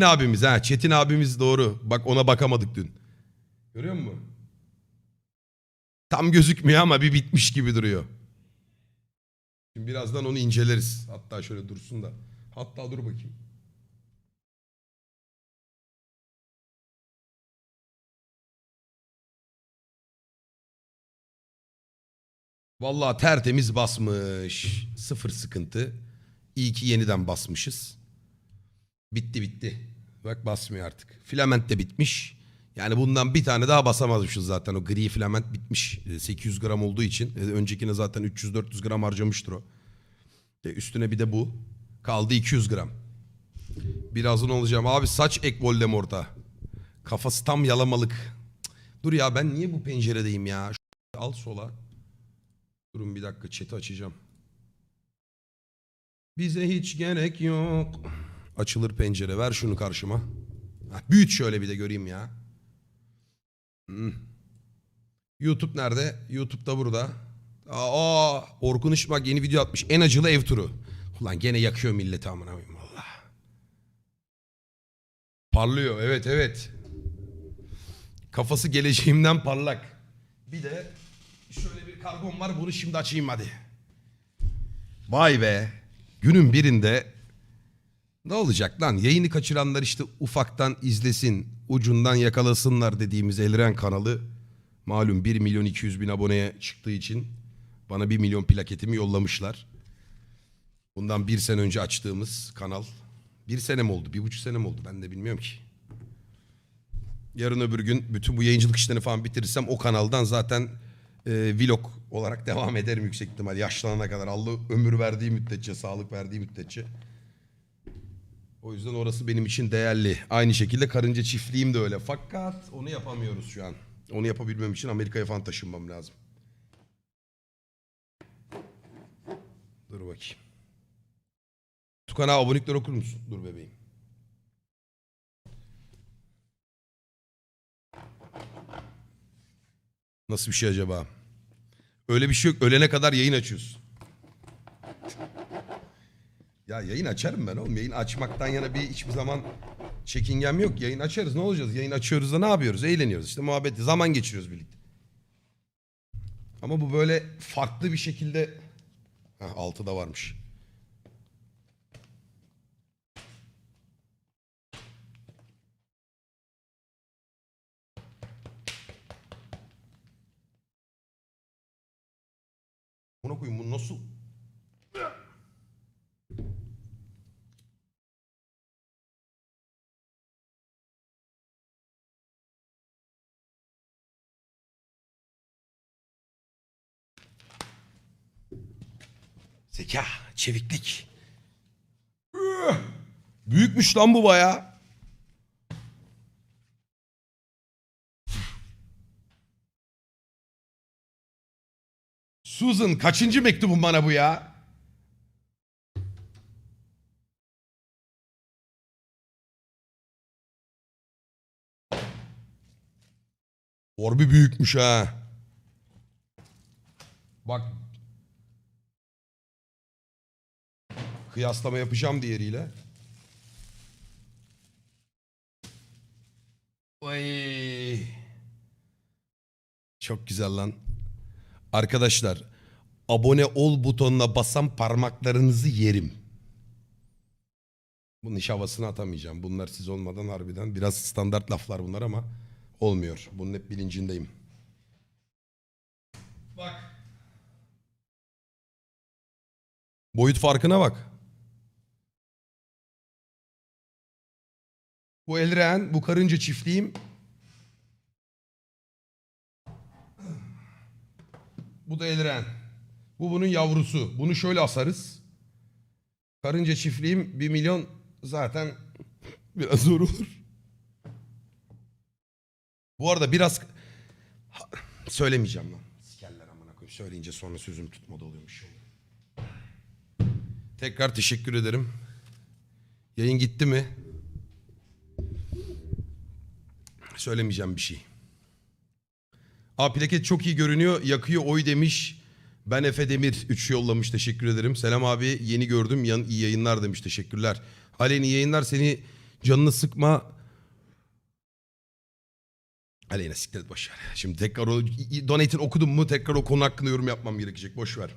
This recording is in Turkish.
abimiz ha. Çetin abimiz doğru. Bak ona bakamadık dün. Görüyor musun? Tam gözükmüyor ama bir bitmiş gibi duruyor. Şimdi birazdan onu inceleriz. Hatta şöyle dursun da. Hatta dur bakayım. Vallahi tertemiz basmış. Sıfır sıkıntı. İyi ki yeniden basmışız. Bitti bitti. Bak basmıyor artık. Filament de bitmiş. Yani bundan bir tane daha basamazmışız zaten. O gri filament bitmiş. E, 800 gram olduğu için. E, Öncekine zaten 300-400 gram harcamıştır o. E, Üstüne bir de bu. Kaldı 200 gram. Birazdan olacağım. Abi saç ek Voldemort'a. Kafası tam yalamalık. Dur ya ben niye bu penceredeyim ya? Şu- Al sola. Durun bir dakika chat'i açacağım. Bize hiç gerek yok. Açılır pencere. Ver şunu karşıma. Heh, büyüt şöyle bir de göreyim ya. Hmm. YouTube nerede? YouTube'da burada. Aa, Orkun Işmak yeni video atmış. En acılı ev turu. Ulan gene yakıyor milleti amına koyayım valla. Parlıyor evet evet. Kafası geleceğimden parlak. Bir de şöyle bir karbon var bunu şimdi açayım hadi. Vay be. Günün birinde ne olacak lan? Yayını kaçıranlar işte ufaktan izlesin, ucundan yakalasınlar dediğimiz Elren kanalı malum 1 milyon 200 bin aboneye çıktığı için bana 1 milyon plaketimi yollamışlar. Bundan bir sene önce açtığımız kanal. Bir sene mi oldu? Bir buçuk sene mi oldu? Ben de bilmiyorum ki. Yarın öbür gün bütün bu yayıncılık işlerini falan bitirirsem o kanaldan zaten e, vlog olarak devam ederim yüksek ihtimal. Yaşlanana kadar Allah ömür verdiği müddetçe, sağlık verdiği müddetçe. O yüzden orası benim için değerli. Aynı şekilde karınca çiftliğim de öyle. Fakat onu yapamıyoruz şu an. Onu yapabilmem için Amerika'ya falan taşınmam lazım. Dur bakayım. Tukana abonelikleri okur musun? Dur bebeğim. Nasıl bir şey acaba? Öyle bir şey yok. Ölene kadar yayın açıyorsun. Ya yayın açarım ben oğlum. Yayın açmaktan yana bir hiçbir zaman çekingem yok. Yayın açarız ne olacağız? Yayın açıyoruz da ne yapıyoruz? Eğleniyoruz işte muhabbet, zaman geçiriyoruz birlikte. Ama bu böyle farklı bir şekilde... Heh, altı da varmış. Buna koyayım bu nasıl? Zeka, çeviklik. Büyükmüş lan bu baya. Susan kaçıncı mektubun bana bu ya? Orbi büyükmüş ha. Bak. Kıyaslama yapacağım diğeriyle. Vay. Çok güzel lan. Arkadaşlar abone ol butonuna basan parmaklarınızı yerim. Bunun iş havasını atamayacağım. Bunlar siz olmadan harbiden biraz standart laflar bunlar ama olmuyor. Bunun hep bilincindeyim. Bak. Boyut farkına bak. Bu elren, bu karınca çiftliğim. Bu da elren. Bu bunun yavrusu. Bunu şöyle asarız. Karınca çiftliğim 1 milyon zaten biraz zor olur. Bu arada biraz Ha, söylemeyeceğim lan. Sikerler amına koyayım. Söyleyince sonra sözüm tutmadı oluyormuş. Tekrar teşekkür ederim. Yayın gitti mi? Söylemeyeceğim bir şey. Aa plaket çok iyi görünüyor. Yakıyor oy demiş. Ben Efe Demir 3 yollamış. Teşekkür ederim. Selam abi yeni gördüm. Yan, iyi yayınlar demiş. Teşekkürler. Halen iyi yayınlar. Seni Canını sıkma. Aleyna siktir et boş ver. Şimdi tekrar o donate'in okudum mu tekrar o konu hakkında yorum yapmam gerekecek. Boş ver.